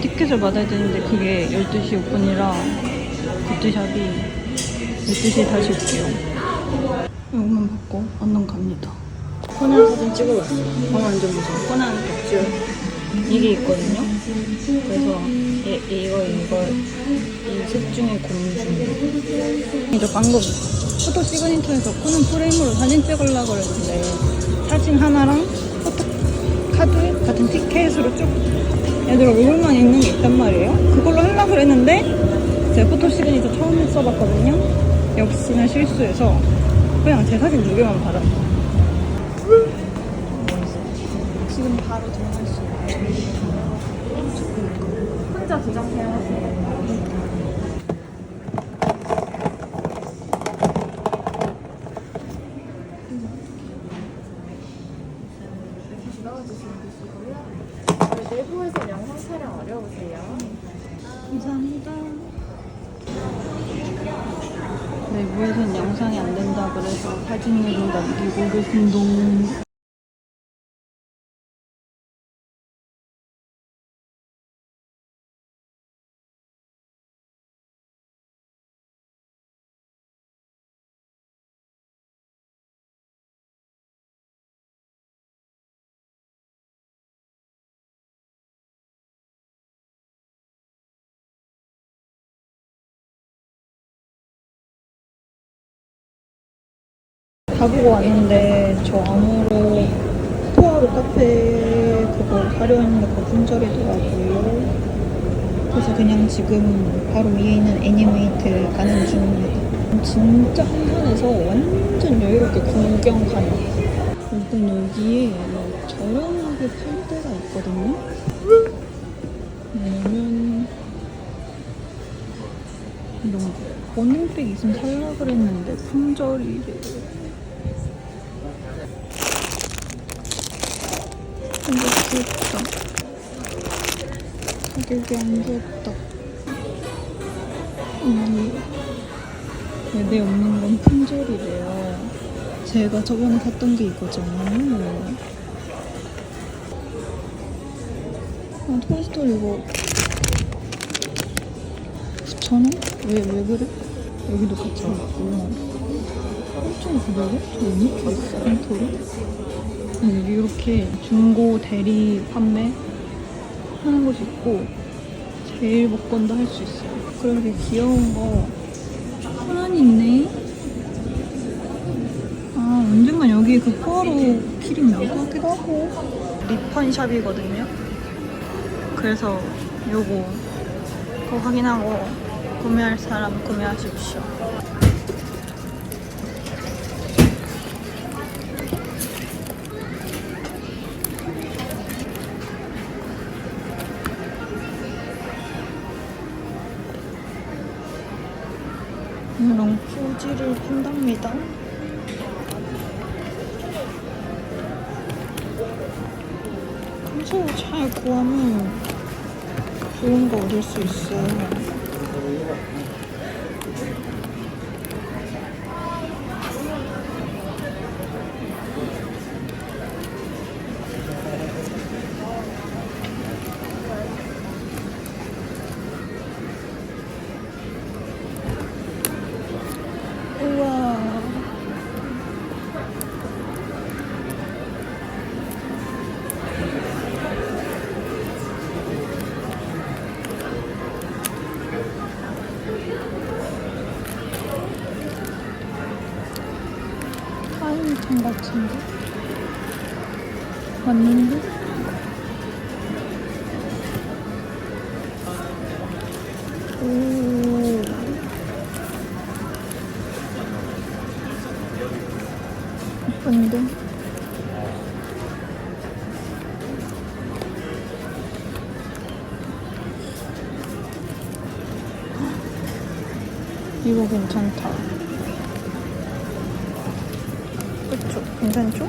티켓을 받아야 되는데 그게 12시 오픈이라 굿즈샵이 12시에 다시 올게요. 이것만 받고 언능 갑니다. 코난 사진 찍어봤어요. 방 완전 무서워. 코난 굿즈 이게 있거든요. 그래서 얘, 이거 이거 이셋 중에 고민 중이에요. 저 방금 포토 시그니처에서 코난 프레임으로 사진 찍으려고 그랬는데 사진 하나랑 포토 카드 같은 티켓으로 쭉 애들 얼굴만 있는 게 있단 말이에요. 그걸로 하려고 그랬는데 제가 포토 시그니처 처음 써봤거든요. 역시나 실수해서 그냥 제 사진 두 개만 받았어요. 지금 바로 들어갈 수 있어요. 혼자 제작해야 하세요. 내부에서 영상 촬영 어려우세요? 감사합니다. 내부에선 영상이 안 된다 그래서 사진으로 남기고 계신 동. 다 보고 왔는데 저 암으로 포화로 카페 그거 사려 했는데 그거 품절이더라고요. 그래서 그냥 지금 바로 위에 있는 애니메이트 가는 중입니다. 진짜 한산해서 완전 여유롭게 구경 가요. 일단 여기에 뭐 저렴하게 팔 데가 있거든요. 왜냐면 이런 거 버닝백 있으면 살라 그랬는데 품절이래요. 가격이 안 귀엽다. 이 랩에 없는 건 품절이래요. 제가 저번에 샀던 게 이거잖아요. 아, 토이스토리 이거 9,000원? 왜, 왜 그래? 여기도 같이 있고 3,900원? 저 이렇게 비싸, 한 음, 이렇게 중고 대리 판매 하는 곳이 있고 제일 복권도 할 수 있어요. 그렇게 귀여운 거 하나 있네. 아 언젠간 여기 그 포화로 키링 나올 것 같기도 하고 리펀샵이거든요. 그래서 요거 그거 확인하고 구매할 사람 구매하십시오. 이런 포지를 판답니다. 평소 잘 구하면 좋은 거 얻을 수 있어요. 타임장 같은데? 맞는데? 오. 예쁜데? 이거 괜찮다. 괜찮죠?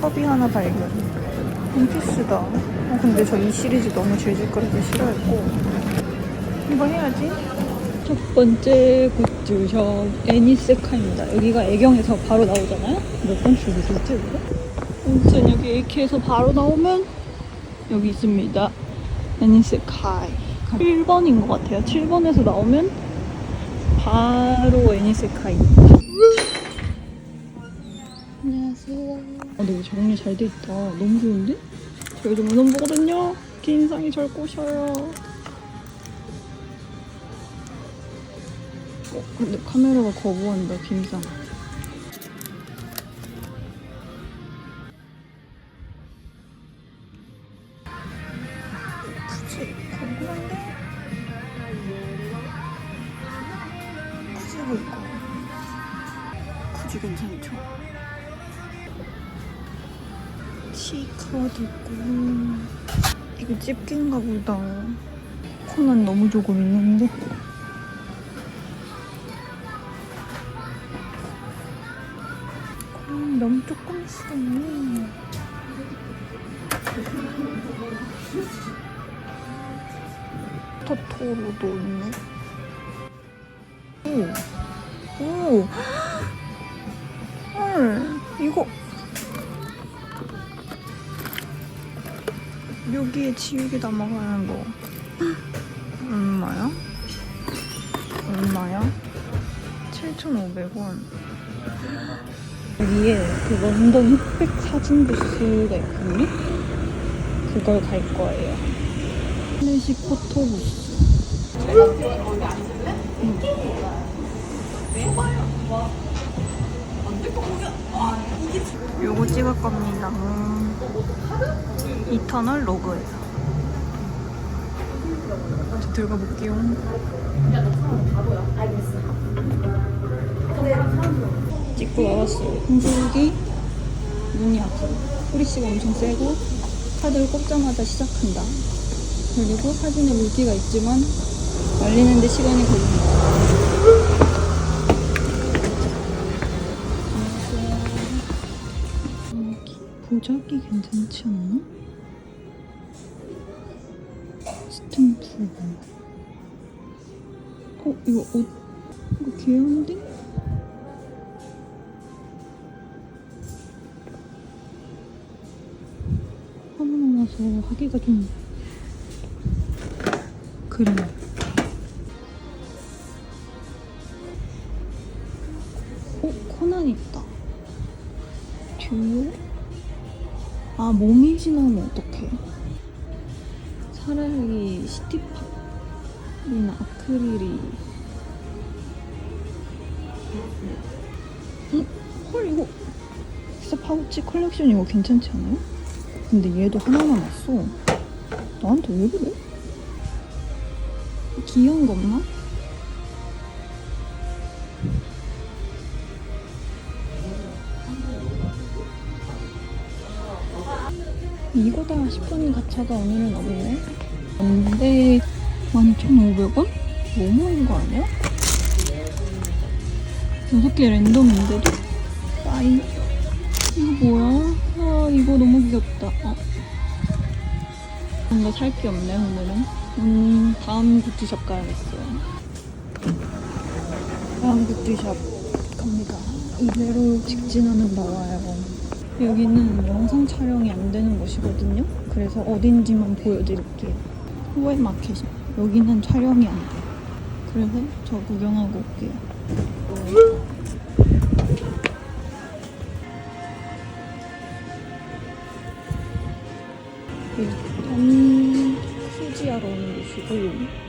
컵이 하나 발견. 원피스다. 어, 근데 저 이 시리즈 너무 질질거리기 싫어했고. 이거 해야지. 첫 번째 굿즈샵 애니세카입니다. 여기가 애경에서 바로 나오잖아요? 몇 번 출구죠, 이거? 아무튼 여기 AK에서 바로 나오면 여기 있습니다. 애니스카이 1번인 것 같아요 7번에서 나오면 바로 안녕하세요 아, 근데 정리 잘 돼 있다 너무 좋은데? 저 요즘 운동 보거든요 긴상이 절 꼬셔요 어, 근데 카메라가 거부한다 김상 굳이? 굳이 괜찮죠? 치카도 있고. 이거 집게인가 보다. 코는 너무 조금 있는데. 코는 너무 조금 있어 토토로도 있네. 오, 오, 헐, 여기에 지우개 담아가는 거 얼마야? 얼마야? 7,500원. 여기에 그 런던 흑백 사진 부스가 있거든요. 그걸 갈 거예요. 클래식 포토 부스. 요거 찍을 겁니다. 이터널 로그예요. 저 들어가 볼게요. 찍고 나왔어요. 한국이 눈이 아프고 후리씨가 엄청 세고 카드를 꼽자마자 시작한다. 그리고 사진에 물기가 있지만 말리는데 시간이 걸린다. 보자기 괜찮지 않나? 스탬프. 어 이거 옷 이거 귀여운데? 화면 나서 하기가 좀 그래. 어 코난 있다. 듀오? 아 몸이 지나면 어떡해? 차라리 시티팝이나 아크릴이 응? 헐 이거 진짜 파우치 컬렉션 이거 괜찮지 않아요? 근데 얘도 하나만 왔어 나한테 왜 그래? 귀여운 거 없나? 이거다 싶은 가차가 오늘은 없네. 근데 11,500원? 너무한 거 아니야? 여섯 개 랜덤인데도? 빠이. 이거 뭐야? 아, 이거 너무 귀엽다. 어. 뭔가 살 게 없네, 오늘은. 음, 다음 굿즈샵 가야겠어요. 다음 굿즈샵 갑니다. 이대로 직진하면 나와요. 여기는 영상 촬영이 안 되는 곳이거든요. 그래서 어딘지만 보여드릴게요. 후웨 마켓. 여기는 촬영이 안 돼. 그래서 저 구경하고 올게요. 일단 휴지하러 오는 곳이고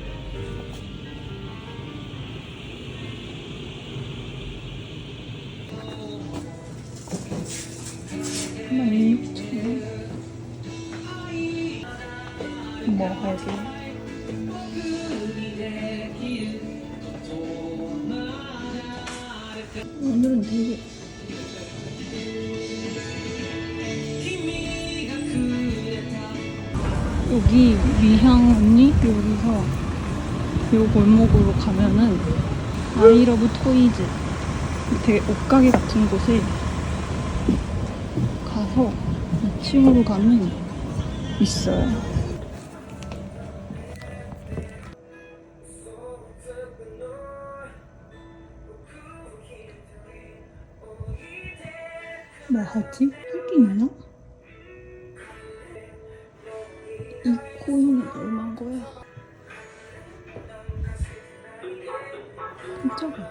여기 미향 언니 여기서 요 골목으로 가면은 아이러브 토이즈 되게 옷가게 같은 곳에 가서 2층으로 가면 있어요. 뭐 하지? 여기 있나? 이 코인은 얼마인 거야? 깜짝이야.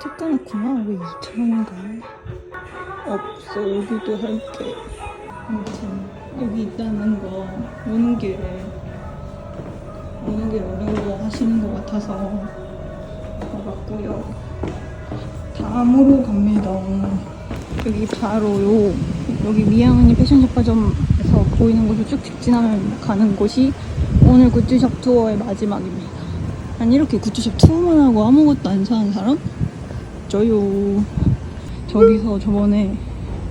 착각했구나. 왜 2,000원인가? 없어. 오기도 할게. 아무튼, 여기 있다는 거, 오는 길에, 오는 길 어려워 하시는 것 같아서 와봤고요. 다음으로 갑니다. 여기 바로 요 여기 미양은이 패션 백화점에서 보이는 곳을 쭉 직진하면 가는 곳이 오늘 굿즈샵 투어의 마지막입니다. 난 이렇게 굿즈샵 투어만 하고 아무것도 안 사는 사람? 저요. 저기서 저번에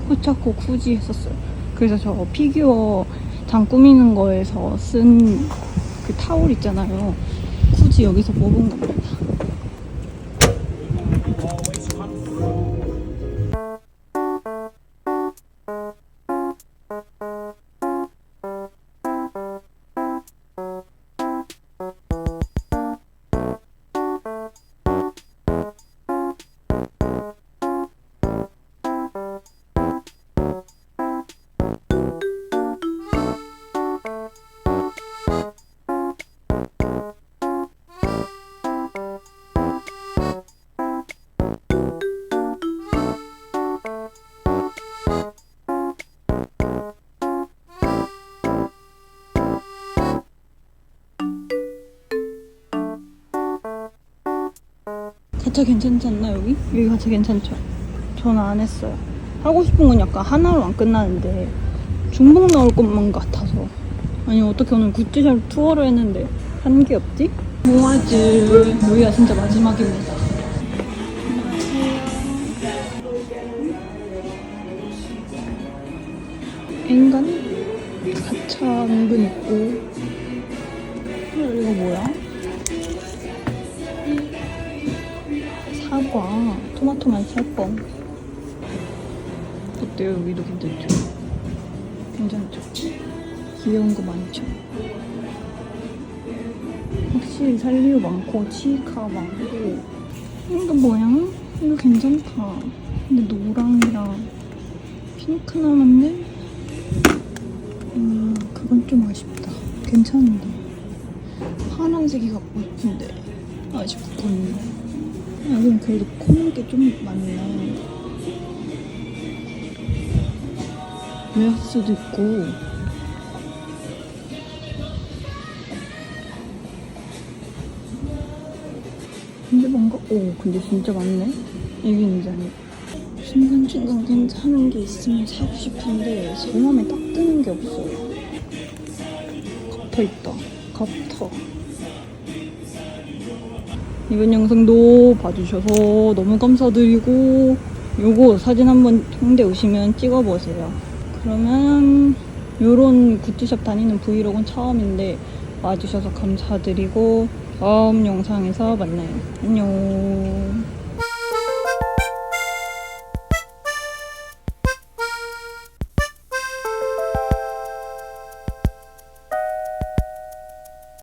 포차코 쿠지 했었어요. 그래서 저 피규어 장 꾸미는 거에서 쓴 그 타올 있잖아요. 쿠지 여기서 뽑은 겁니다. 가차 괜찮지 않나 여기? 여기 가차 괜찮죠? 저는 안 했어요. 하고 싶은 건 약간 하나로 안 끝나는데 중복 나올 것만 같아서 아니 어떻게 오늘 굿즈샵 투어를 했는데 한 게 없지? 모아즈 여기가 진짜 마지막입니다. 인간 가차 은근 있고 어, 이거 뭐야? 토마토만 살 뻔. 어때요? 여기도 괜찮죠? 괜찮죠? 귀여운 거 많죠? 확실히 살리오 많고, 치카 많고. 이거 뭐야? 이거 괜찮다. 근데 노랑이랑 핑크 남았네? 음, 그건 좀 아쉽다. 괜찮은데. 파란색이 갖고 싶은데. 그건 여긴 그래도 코는 게좀 많네. 웨하스도 있고. 근데 뭔가, 오, 근데 진짜 많네? 여긴 이잖아. 중간중간 괜찮은 게 있으면 사고 싶은데, 성함에 딱 뜨는 게 없어요. 갚터 있다. 갚터. 이번 영상도 봐주셔서 너무 감사드리고 요거 사진 한번 홍대 오시면 찍어보세요. 그러면 요런 굿즈샵 다니는 브이로그는 처음인데 와주셔서 감사드리고 다음 영상에서 만나요. 안녕.